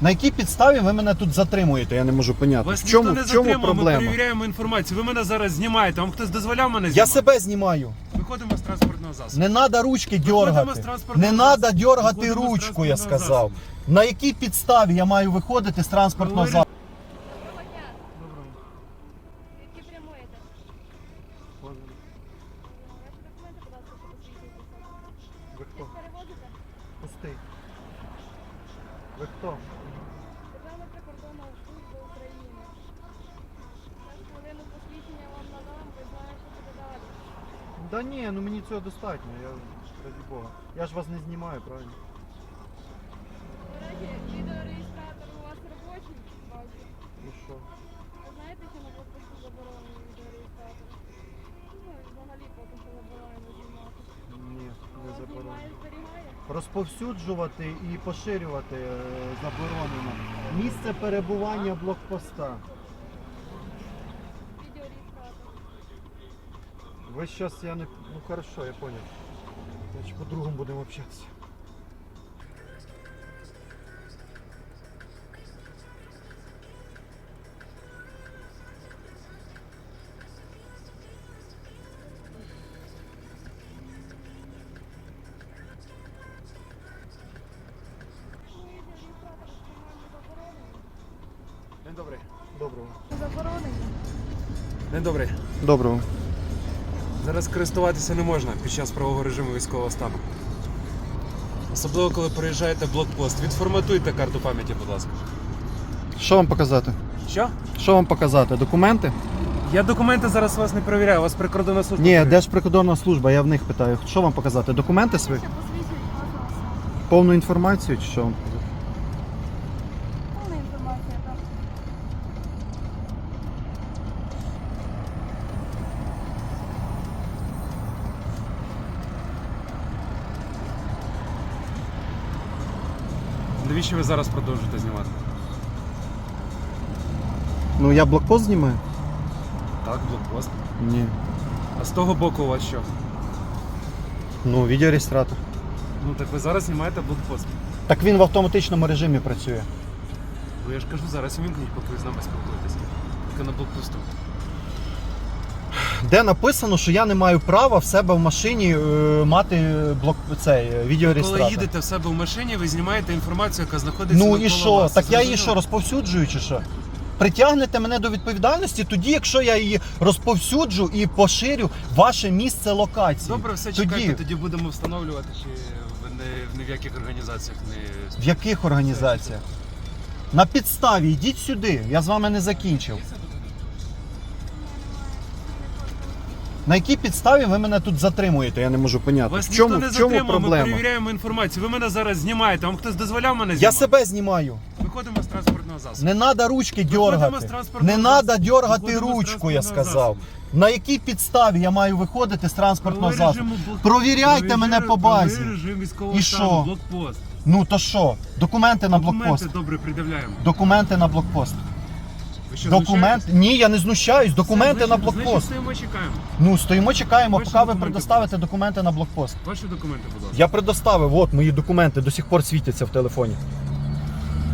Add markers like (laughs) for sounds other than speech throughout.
На якій підставі ви мене тут затримуєте? Я не можу поняти. Вас В чому, ніхто не в чому затримав, ми проблема? перевіряємо інформацію. Ви мене зараз знімаєте. Вам хтось дозволяв мене Я знімати? себе знімаю. Виходимо з транспортного засобу. Не треба ручки з дергати. транспортного Не засобу. треба дергати Виходимо з ручку, я транспортного сказав. засобу. На якій підставі я маю виходити з транспортного Говорю. засобу? Да ні, ну мені цього достатньо, я раді Бога. Я ж вас не знімаю, правильно? До речі, відеореєстратор у вас робочий, бачу. І що? Ви знаєте, що на блокпосту заборонений відеореєстратор? Ну, і взагалі поки що заборонено знімати. Ні, не заборонено. знімає, зберігає? Розповсюджувати і поширювати е, заборонено. Місце перебування блокпоста. Ви зараз я не. Ну хорошо, я понял. Значить, по-другому будемо общатися. День добрий. Доброго. Заборонено. День добрий. Доброго. Зараз користуватися не можна під час правового режиму військового стану. Особливо, коли приїжджаєте в блокпост. Відформатуйте карту пам'яті, будь ласка. Що вам показати? Що? Що вам показати? Документи? Я документи зараз вас не перевіряю, у вас прикордонна служба. Ні, перевіряє. Держприкордонна служба, я в них питаю. Що вам показати? Документи свої? Повну інформацію чи що вам показати? Навіщо ви зараз продовжуєте знімати? Ну я блокпост знімаю? Так, блокпост. Ні. А з того боку у вас що? Ну, відеореєстратор. Ну так ви зараз знімаєте блокпост. Так він в автоматичному режимі працює. Ну я ж кажу, зараз вимкніть, поки ви з нами спілкуєтесь. Тільки на блокпосту. Де написано, що я не маю права в себе в машині е, мати блок цей е, відеореєстратор. Коли їдете в себе в машині, ви знімаєте інформацію, яка знаходиться Ну навколо і що? вас. Так я її Зрозуміло? що розповсюджую чи що? Притягнете мене до відповідальності тоді, якщо я її розповсюджу і поширю ваше місце локації. Добре, все тоді чекайте, тоді будемо встановлювати, чи ви не, ні в яких організаціях не в яких організаціях? На підставі йдіть сюди. Я з вами не закінчив. На якій підставі ви мене тут затримуєте? Я не можу поняти. Вас в чому, ніхто не в чому затримав, ми перевіряємо інформацію. Ви мене зараз знімаєте. Вам хтось дозволяв мене знімати? Я себе знімаю. Виходимо з транспортного засобу. Не треба ручки Виходимо з дергати. транспортного Не засобу. треба дергати Виходимо з ручку, я транспортного сказав. засобу. На якій підставі я маю виходити з транспортного Правовий засобу? режим блок- Провіряйте правовий мене режим- по базі. правовий режим військового І стану, що? блокпост. Ну то що? Документи на блокпост. Документи добре пред'являємо. Документи на блокпост. Ви що, Документ. Ні, я не знущаюсь. Документи Все, на значить- Значить, блокпост. стоїмо, чекаємо. Ну, стоїмо, чекаємо, Ваші поки ви документи, предоставите документи на блокпост. Ваші документи, будь ласка. Я предоставив, от мої документи до сих пор світяться в телефоні.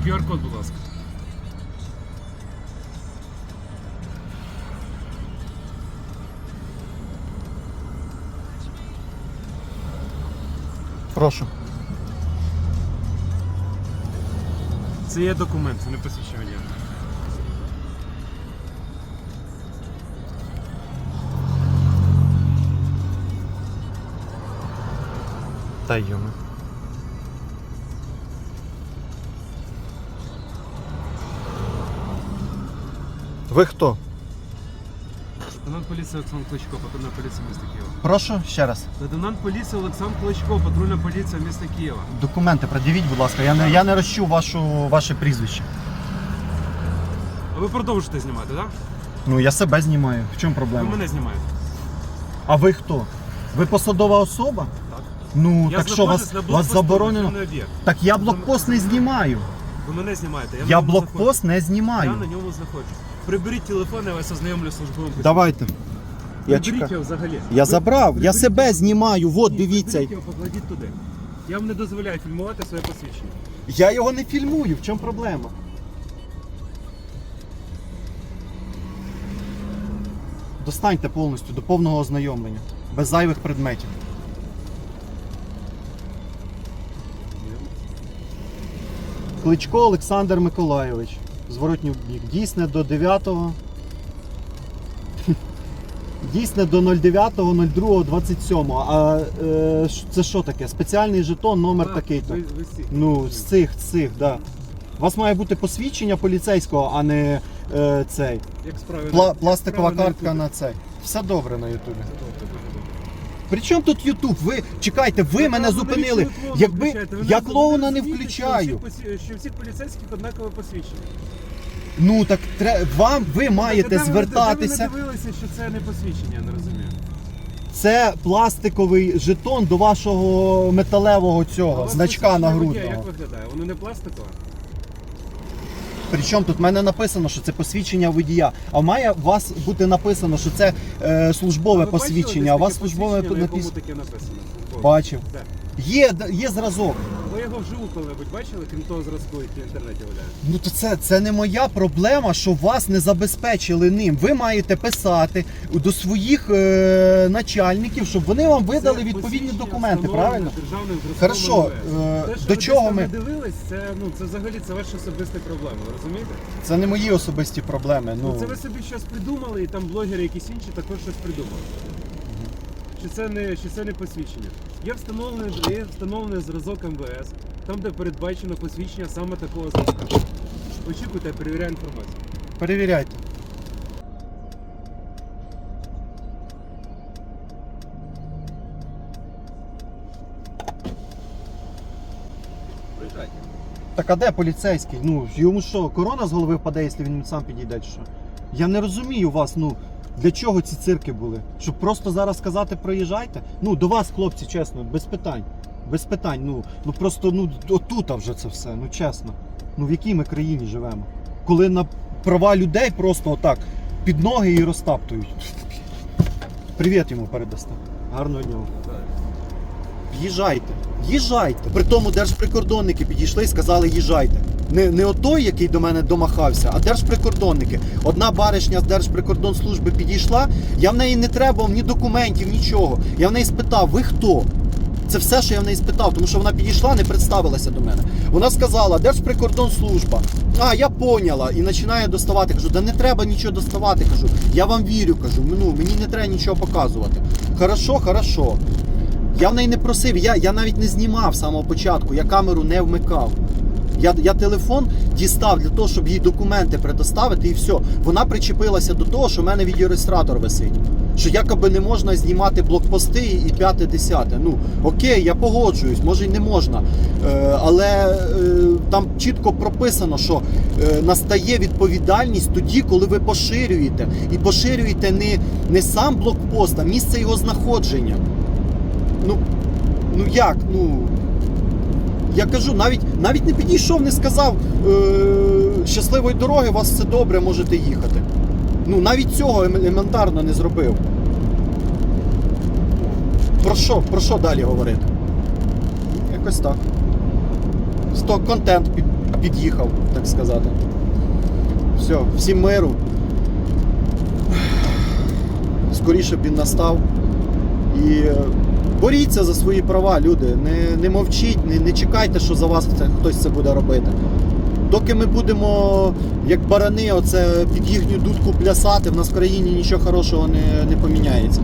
QR-код, будь ласка. Прошу. Це є документ, це не посвідчення. Та йоми. Ви хто? Лейтенант поліції Олександр Кличко, патрульна поліція міста Києва. Прошу ще раз. Лейтенант поліції Олександр Кличко, патрульна поліція міста Києва. Документи пред'явіть, будь ласка. Я не, я не розчув вашу, ваше прізвище. А ви продовжите знімати, так? Ну, я себе знімаю. В чому Ви проблема? мене знімаєте. А ви хто? Ви посадова особа? Так. Ну, Я так що вас, на вас блокпосту, заборонено? об'єкт. Так я блокпост не знімаю. Ви мене знімаєте. Я, Я на ньому блокпост не знаходжусь. знімаю. Я на ньому знаходжусь. Приберіть телефон, я вас ознайомлю з службовим. Давайте. Я Приберіть чекаю. його взагалі. Я Ви- забрав, я приберіть себе знімаю. От, Ні, дивіться. Приберіть його, покладіть туди. Я вам не дозволяю фільмувати своє посвідчення. Я його не фільмую, в чому проблема? Достаньте повністю до повного ознайомлення, без зайвих предметів. Кличко Олександр Миколайович. Зворотній бік. Дійсне до 9-го. (laughs) Дійсне до 09.02.27. А е, це що таке? Спеціальний жетон, номер А, такий-то. ви- ви всі. Ну, з цих, з цих, да. У вас має бути посвідчення поліцейського, а не е, цей. Як справи Пла- пластикова справи картка Ютубі? на цей. Все добре на Ютубі. Це добре. При чому тут Ютуб? Ви чекайте, ви Так, мене зупинили. клоуна Якби включаєте? Ви я клоуна не розумієте, включаю. Що всіх посві- що всіх поліцейських однакове посвідчення. Ну так тре- вам ви маєте Де ви- звертатися. Ви не дивилися, що це не посвідчення, я не розумію. Це пластиковий жетон до вашого металевого цього значка водія нагрудного. Як виглядає? Воно не пластикове? Причому тут в мене написано, що це посвідчення водія. А має у вас бути написано, що це е, службове посвідчення, а у вас службове написано. таке написано? Бачив. Де? Є, є зразок. Його вживу коли-небудь бачили, крім того зразку, який в інтернеті валяє? Ну то це, це не моя проблема, що вас не забезпечили ним. Ви маєте писати до своїх е, начальників, щоб вони вам видали Це відповідні посвідчення документи, правильно? державним зразком Хорошо, МВС. е, Те, що до ви чого десь там ми- не дивились, це, ну, це взагалі це ваші особисті проблеми, ви розумієте? Це не мої особисті проблеми. Ну, Ну, це ви собі щось придумали, і там блогери якісь інші також щось придумали. Чи це не, чи це не посвідчення? Є встановлений, є встановлений зразок МВС, там, де передбачено посвідчення саме такого зразка. Очікуйте, я перевіряю інформацію. перевіряйте. Так а де поліцейський? Ну, йому що, корона з голови впаде, якщо він сам підійде, чи що? Я не розумію вас, ну, для чого ці цирки були? Щоб просто зараз сказати проїжджайте? Ну, до вас, хлопці, чесно, без питань. Без питань. Ну, ну просто ну отута вже це все, ну чесно. Ну в якій ми країні живемо? Коли на права людей просто отак під ноги і розтаптують. Привіт йому передасте. Гарного дня. Їжджайте, їжджайте. При тому держприкордонники підійшли і сказали їжджайте. Не, не отой, який до мене домахався, а держприкордонники. Одна баришня з Держприкордонслужби підійшла, я в неї не треба ні документів, нічого. Я в неї спитав, ви хто? Це все, що я в неї спитав, тому що вона підійшла, не представилася до мене. Вона сказала, Держприкордонслужба. А, я поняла. І починає доставати. Кажу, да не треба нічого доставати. Кажу, я вам вірю, кажу, ну, мені не треба нічого показувати. Хорошо, хорошо. Я в неї не просив, я, я навіть не знімав з самого початку, я камеру не вмикав. Я, я телефон дістав для того, щоб їй документи предоставити, і все. Вона причепилася до того, що в мене відеореєстратор висить. Що якоби не можна знімати блокпости і п'яте десяте. Ну окей, я погоджуюсь, може й не можна. Е, але е, там чітко прописано, що е, настає відповідальність тоді, коли ви поширюєте. І поширюєте не, не сам блокпост, а місце його знаходження. Ну, ну як? Ну. Я кажу, навіть навіть не підійшов, не сказав е- щасливої дороги, у вас все добре, можете їхати. Ну, навіть цього ем- елементарно не зробив. Про що? Про що далі говорити? Якось так. Сток контент під, під'їхав, так сказати. Все, всім миру. Скоріше б він настав. І е, боріться за свої права, люди. Не, не мовчіть, не, не чекайте, що за вас це, хтось це буде робити. Доки ми будемо, як барани, оце під їхню дудку плясати, в нас в країні нічого хорошого не, не поміняється.